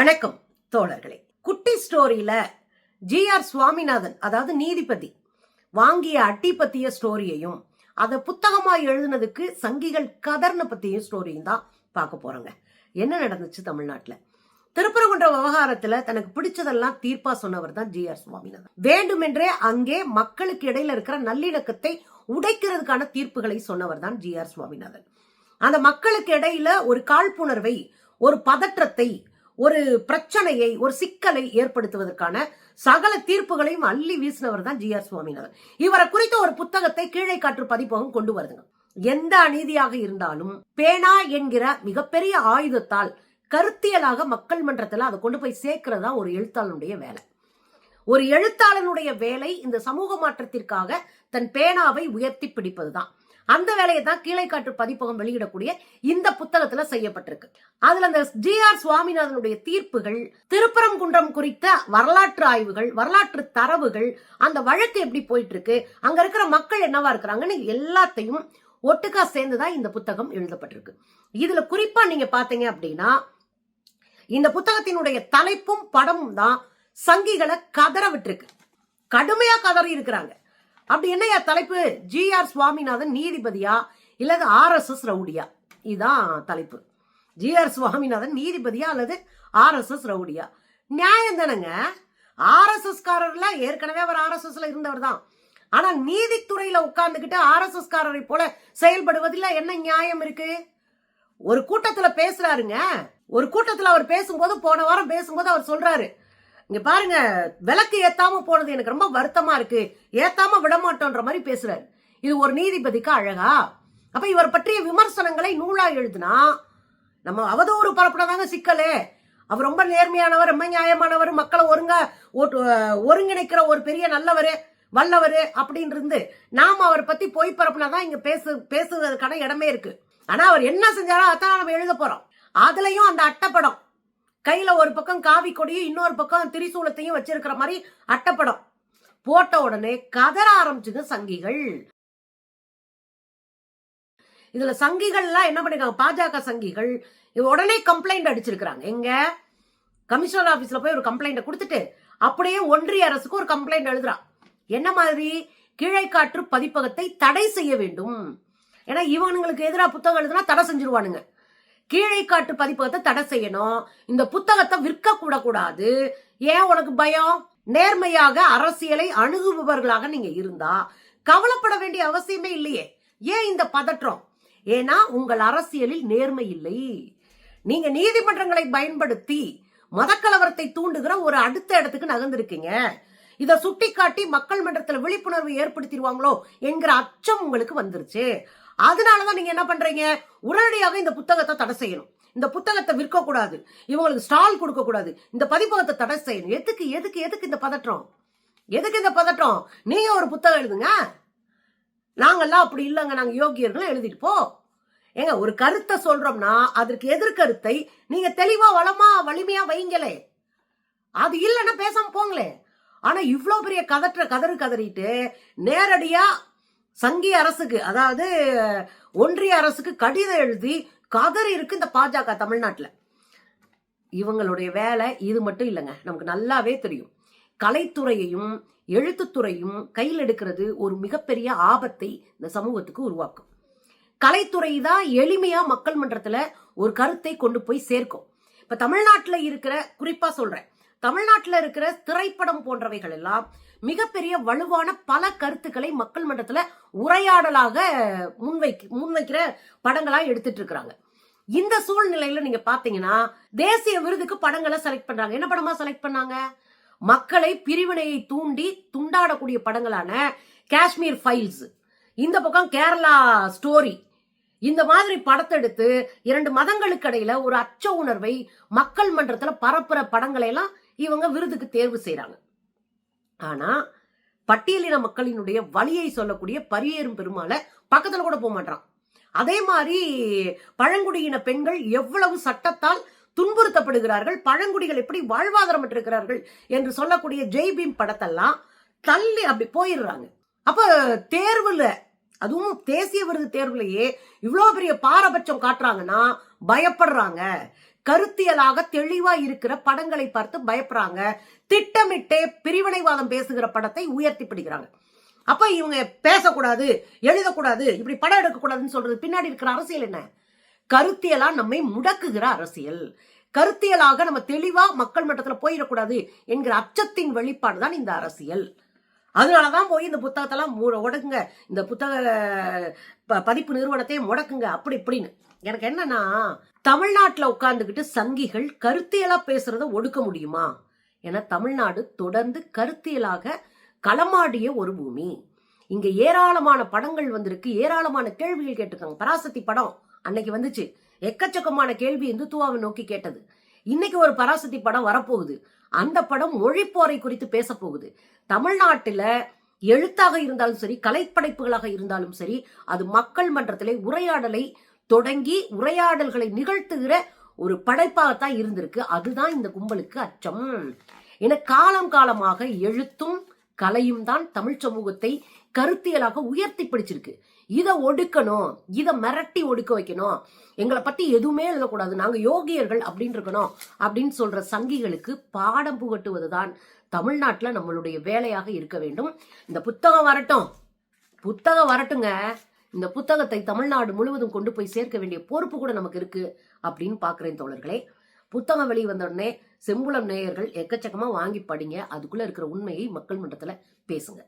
வணக்கம் தோழர்களே. குட்டி ஸ்டோரியில ஜி ஆர் சுவாமிநாதன் அதாவது நீதிபதி வாங்கிய அட்டி பத்திய ஸ்டோரியையும் அதை புத்தகமா எழுதுனதுக்கு சங்கிகள் கதர்ன பத்தியும் ஸ்டோரியும் தான் பார்க்க போறோங்க. என்ன நடந்துச்சு தமிழ்நாட்டில்? திருப்பரங்குன்ற விவகாரத்துல தனக்கு பிடிச்சதெல்லாம் தீர்ப்பா சொன்னவர் தான் ஜி ஆர் சுவாமிநாதன். வேண்டுமென்றே அங்கே மக்களுக்கு இடையில இருக்கிற நல்லிணக்கத்தை உடைக்கிறதுக்கான தீர்ப்புகளை சொன்னவர் தான் ஜி ஆர் சுவாமிநாதன். அந்த மக்களுக்கு இடையில ஒரு காழ்ப்புணர்வை ஒரு பதற்றத்தை ஒரு பிரச்சனையை ஒரு சிக்கலை ஏற்படுத்துவதற்கான சகல தீர்ப்புகளையும் அள்ளி வீசினவர் தான் ஜி ஆர் சுவாமிநாதன். இவரை குறித்த ஒரு புத்தகத்தை கீழே காற்று பதிப்பகம் கொண்டு வருதுங்க. எந்த அநீதியாக இருந்தாலும் பேனா என்கிற மிகப்பெரிய ஆயுதத்தால் கருத்தியலாக மக்கள் மன்றத்தில் அதை கொண்டு போய் சேர்க்கிறதா ஒரு எழுத்தாளனுடைய வேலை. ஒரு எழுத்தாளனுடைய வேலை இந்த சமூக மாற்றத்திற்காக தன் பேனாவை உயர்த்தி பிடிப்பதுதான். அந்த வேலையை தான் கீழைக்காற்று பதிப்பகம் வெளியிடக்கூடிய இந்த புத்தகத்துல செய்யப்பட்டிருக்கு. அதுல அந்த ஜி ஆர் சுவாமிநாதனுடைய தீர்ப்புகள் திருப்பரங்குன்றம் குறித்த வரலாற்று ஆய்வுகள் வரலாற்று தரவுகள் அந்த வழக்கு எப்படி போயிட்டு இருக்கு அங்க இருக்கிற மக்கள் என்னவா இருக்கிறாங்கன்னு எல்லாத்தையும் ஒட்டுக்கா சேர்ந்துதான் இந்த புத்தகம் எழுதப்பட்டிருக்கு. இதுல குறிப்பா நீங்க பாத்தீங்க அப்படின்னா இந்த புத்தகத்தினுடைய தலைப்பும் படமும் தான் சங்கிகளை கதற விட்டுருக்கு. கடுமையா கதறி இருக்கிறாங்க. அப்படி என்னையா தலைப்பு? ஜி ஆர் சுவாமிநாதன் நீதிபதியா? இல்லது ஆர் எஸ் எஸ் ரவுடியா? இதுதான் தலைப்பு. ஜி ஆர் சுவாமிநாதன் நீதிபதியா அல்லது ஆர் எஸ் எஸ் ரவுடியா? நியாயம் தானங்க. ஆர் எஸ் எஸ் காரர்ல ஏற்கனவே அவர் ஆர் எஸ் எஸ்ல இருந்தவர் தான் ஆனா நீதித்துறையில உட்கார்ந்துகிட்டு ஆர் எஸ் எஸ் காரரை போல செயல்படுவதில் என்ன நியாயம் இருக்கு? ஒரு கூட்டத்துல பேசுறாருங்க. ஒரு கூட்டத்துல அவர் பேசும்போது போன வாரம் பேசும்போது அவர் சொல்றாரு. இங்க பாருங்க விளக்கு ஏத்தாம போனது எனக்கு ரொம்ப வருத்தமா இருக்கு. ஏத்தாம விடமாட்டோன்ற மாதிரி பேசுறாரு. இது ஒரு நீதிபதிக்கு அழகா? அப்ப இவர் பற்றிய விமர்சனங்களை நூலா எழுதுனா நம்ம அவதூறு பரப்புனதாங்க சிக்கலே. அவர் ரொம்ப நேர்மையானவர் ரொம்ப நியாயமானவர் மக்களை ஒருங்க ஒருங்கிணைக்கிற ஒரு பெரிய நல்லவர் வல்லவர் அப்படின்னு இருந்து நாம அவரை பத்தி பொய் பரப்புனாதான் இங்க பேசு பேசுவதற்கான இடமே இருக்கு. ஆனா அவர் என்ன செஞ்சாரோ அதான் நம்ம எழுத போறோம். அதுலயும் அந்த அட்டப்படம். கையில ஒரு பக்கம் காவி கொடியும் இன்னொரு பக்கம் திரிசூலத்தையும் வச்சிருக்கிற மாதிரி அட்டப்படம். போட்ட உடனே கதற ஆரம்பிச்சுங்க சங்கிகள். இதுல சங்கிகள்லாம் என்ன பண்ணிருக்காங்க? பாஜக சங்கிகள் உடனே கம்ப்ளைண்ட் அடிச்சிருக்கிறாங்க. எங்க? கமிஷனர் ஆபீஸ்ல போய் ஒரு கம்ப்ளைண்ட் கொடுத்துட்டு அப்படியே ஒன்றிய அரசுக்கு ஒரு கம்ப்ளைண்ட் எழுதுறான் என்ன மாதிரி? கீழைக்காற்று பதிப்பகத்தை தடை செய்ய வேண்டும். ஏன்னா இவனுங்களுக்கு எதிராக புத்தகம் எழுதுனா தடை செஞ்சிருவானுங்க. கீழைக்காட்டு பதிப்பகத்தை தடை செய்யணும். இந்த புத்தகத்தை விற்க கூட கூடாது. ஏன் உனக்கு பயம்? நேர்மையாக அரசியலை அணுகுபவர்களாக நீங்க இருந்தா கவலைப்பட வேண்டிய அவசியமே இல்லையே. ஏன் இந்த பதற்றம்? ஏன்னா உங்கள் அரசியலில் நேர்மை இல்லை. நீங்க நீதிமன்றங்களை பயன்படுத்தி மதக்கலவரத்தை தூண்டுகிற ஒரு அடுத்த இடத்துக்கு நகர்ந்திருக்கீங்க. இதை சுட்டிக்காட்டி மக்கள் மன்றத்தில் விழிப்புணர்வு ஏற்படுத்திடுவாங்களோ என்கிற அச்சம் உங்களுக்கு வந்துருச்சு. அதனாலதான் நீங்க என்ன பண்றீங்க? உடனடியாக இந்த புத்தகத்தை தடை செய்யணும். இந்த புத்தகத்தை விற்க கூடாது இவங்களுக்கு ஸ்டால் கொடுக்க கூடாது இந்த பதிப்பகத்தை தடை செய்யணும். எதுக்கு எதுக்கு எதுக்கு இந்த பதற்றம்? எதுக்கு இந்த பதற்றம்? நீங்க ஒரு புத்தகம் எழுதுங்க. நாங்கெல்லாம் அப்படி இல்லைங்க. நாங்க யோகியர்கள் எழுதிட்டு போ. ஏங்க ஒரு கருத்தை சொல்றோம்னா அதற்கு எதிர்கருத்தை நீங்க தெளிவா வளமா வலிமையா வைங்களே. அது இல்லைன்னா பேசாம போங்களே. ஆனா இவ்வளவு பெரிய கதற்ற கதறு கதறிட்டு நேரடியா சங்கி அரசுக்கு அதாவது ஒன்றிய அரசுக்கு கடிதம் எழுதி கதறி இருக்கு இந்த பாஜக தமிழ்நாட்டில். இவங்களுடைய வேலை இது மட்டும் இல்லைங்க. நமக்கு நல்லாவே தெரியும். கலைத்துறையையும் எழுத்துத்துறையும் கையில் எடுக்கிறது ஒரு மிகப்பெரிய ஆபத்தை இந்த சமூகத்துக்கு உருவாக்கும். கலைத்துறை தான் எளிமையா மக்கள் மன்றத்துல ஒரு கருத்தை கொண்டு போய் சேர்க்கும். இப்ப தமிழ்நாட்டில் இருக்கிற குறிப்பா சொல்றேன். தமிழ்நாட்டில் இருக்கிற திரைப்படம் போன்றவைகள் எல்லாம் மிகப்பெரிய வலுவான பல கருத்துக்களை மக்கள் மன்றத்துல உரையாடலாக முன்வைக்க முன்வைக்கிற படங்களா எடுத்துட்டு இருக்கிறாங்க இந்த சூழ்நிலையில நீங்க பாத்தீங்கன்னா தேசிய விருதுக்கு படங்களை செலக்ட் பண்றாங்க. என்ன படமா செலக்ட் பண்ணாங்க? மக்களை பிரிவினையை தூண்டி துண்டாடக்கூடிய படங்களான காஷ்மீர் ஃபைல்ஸ் இந்த பக்கம் கேரளா ஸ்டோரி இந்த மாதிரி படத்தை எடுத்து இரண்டு மதங்களுக்கு இடையில ஒரு அச்ச உணர்வை மக்கள் மன்றத்துல பரப்புற படங்களை எல்லாம் இவங்க விருதுக்கு தேர்வு செய்யறாங்க ஆனா பட்டியலின மக்களினுடைய வழியை சொல்லக்கூடிய பரியேறும் பெருமாளை பக்கத்துல கூட போக மாட்டான் அதே மாதிரி பழங்குடியின பெண்கள் எவ்வளவு சட்டத்தால் துன்புறுத்தப்படுகிறார்கள் பழங்குடிகள் எப்படி வாழ்வாதாரம் இருக்கிறார்கள் என்று சொல்லக்கூடிய ஜெய்பீம் படத்தெல்லாம் தள்ளி அப்படி போயிடுறாங்க. அப்ப தேர்வுல அதுவும் தேசிய விருது தேர்வுலயே இவ்வளோ பெரிய பாரபட்சம் காட்டுறாங்கன்னா பயப்படுறாங்க. கருத்தியலாக தெளிவா இருக்கிற படங்களை பார்த்து பயப்படுறாங்க திட்டமிட்டே பிரிவினைவாதம் பேசுகிற படத்தை உயர்த்தி பிடிக்கிறாங்க. அப்ப இவங்க பேசக்கூடாது எழுதக்கூடாது இப்படி படம் எடுக்கக்கூடாதுன்னு சொல்றது பின்னாடி இருக்கிற அரசியல் என்ன? கருத்தியலா நம்மை முடக்குகிற அரசியல். கருத்தியலாக நம்ம தெளிவா மக்கள் மட்டத்துல போயிடக்கூடாது என்கிற அச்சத்தின் வெளிப்பாடு தான் இந்த அரசியல். அதனாலதான் போய் இந்த புத்தகத்தெல்லாம் உடக்குங்க இந்த புத்தக ப- பதிப்பு நிறுவனத்தையும் முடக்குங்க. அப்படி இப்படின்னு. எனக்கு என்னன்னா தமிழ்நாட்டில் உட்கார்ந்துக்கிட்டு சங்கிகள் கருத்தியலா பேசுறத ஒடுக்க முடியுமா? என தமிழ்நாடு தொடர்ந்து கருத்தியலாக களமாடிய ஒரு பூமி. இங்க ஏராளமான படங்கள் வந்திருக்கு. ஏராளமான கேள்விகள் கேட்டிருக்காங்க. பராசக்தி படம் அன்னைக்கு வந்துச்சு. எக்கச்சக்கமான கேள்வி இந்துத்துவாவை நோக்கி கேட்டது. இன்னைக்கு ஒரு பராசக்தி படம் வரப்போகுது. அந்த படம் மொழிப்போரை குறித்து பேச போகுது எழுத்தாக இருந்தாலும் சரி கலைப்படைப்புகளாக இருந்தாலும் சரி அது மக்கள் மன்றத்திலே உரையாடலை தொடங்கி உரையாடல்களை நிகழ்த்துகிற ஒரு படைப்பாகத்தான் இருந்திருக்கு. அதுதான் இந்த கும்பலுக்கு அச்சம். என காலம் காலமாக எழுத்தும் கலையும் தான் தமிழ் சமூகத்தை கருத்தியலாக உயர்த்தி பிடிச்சிருக்கு. இதை ஒடுக்கணும் இதை மிரட்டி ஒடுக்க வைக்கணும். எங்களை பத்தி எதுவுமே எழுதக்கூடாது. நாங்க யோகியர்கள் அப்படின்னு இருக்கணும் அப்படின்னு சொல்ற சங்கிகளுக்கு பாடம் புகட்டுவதுதான் தமிழ்நாட்டுல நம்மளுடைய வேலையாக இருக்க வேண்டும். இந்த புத்தகம் வரட்டும். புத்தகம் வரட்டுங்க. இந்த புத்தகத்தை தமிழ்நாடு முழுவதும் கொண்டு போய் சேர்க்க வேண்டிய பொறுப்பு கூட நமக்கு இருக்கு அப்படின்னு பாக்குறேன் தோழர்களே. புத்தகம் வெளி உடனே செம்புலம் நேயர்கள் எக்கச்சக்கமா வாங்கி படிங்க. அதுக்குள்ள இருக்கிற உண்மையை மக்கள் மன்றத்துல பேசுங்க.